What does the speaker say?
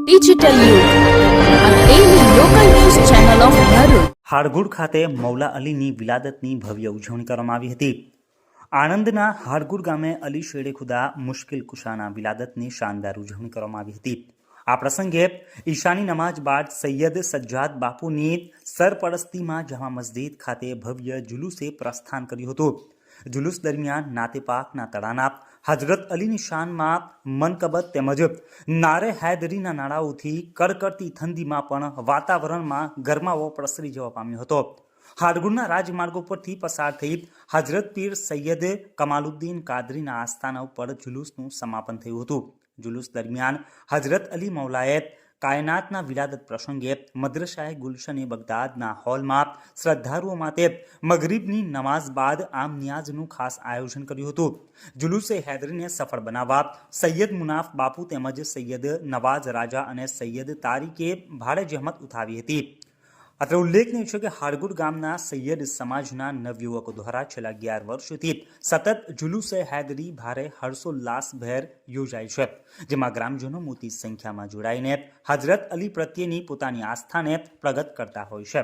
Digital યુગ ખાતે મૌલા અલીની વિલાદતની ભવ્ય ઉજવણી કરવામાં આવી હતી. આણંદના હાડગુડ ગામે અલી શેડે ખુદા મુશ્કેલ કુશાના વિલાદતની શાનદાર ઉજવણી કરવામાં આવી હતી. આ પ્રસંગે ઈશાની નમાજ બાદ સૈયદ સજ્જાદ બાપુની સરપરસ્તીમાં જમા મસ્જિદ ખાતે ભવ્ય જુલુસે પ્રસ્થાન કર્યું હતું. જુલુસ દરમિયાન નાતેપાકના તળાના હજરત અલીની શાનમાં મનકબત તેમજ નારે હૈદરીના નાણાઓથી કડકડતી ઠંડીમાં પણ વાતાવરણમાં ગરમાવો પ્રસરી જવા પામ્યો હતો. હાડગુડના રાજમાર્ગો પરથી પસાર થઈ હજરત પીર સૈયદ કમાલુદ્દીન કાદરીના આસ્થાના ઉપર જુલુસનું સમાપન થયું હતું. જુલુસ દરમિયાન હજરત અલી મૌલાએ કાયનાતના વિલાદત પ્રસંગે મદ્રસાએ ગુલશને બગદાદના હોલમાં શ્રદ્ધાળુઓ માટે મગરીબની નમાઝ બાદ આમ નિયાઝનું ખાસ આયોજન કર્યું હતું. જુલુસે હૈદરીને સફળ બનાવવા સૈયદ મુનાફ બાપુ તેમજ સૈયદ નવાઝ રાજા અને સૈયદ તારીકે ભારે જહેમત ઉઠાવી હતી. અત્રે ઉલ્લેખનીય છે કે હાડગુડ ગામના સૈયદ સમાજના નવયુવકો દ્વારા છેલ્લા અગિયાર વર્ષથી સતત જુલુસે હૈદરી ભારે હર્ષોલ્લાસભેર યોજાય છે, જેમાં ગ્રામજનો મોટી સંખ્યામાં જોડાઈને હજરત અલી પ્રત્યેની પોતાની આસ્થાને પ્રગટ કરતા હોય છે.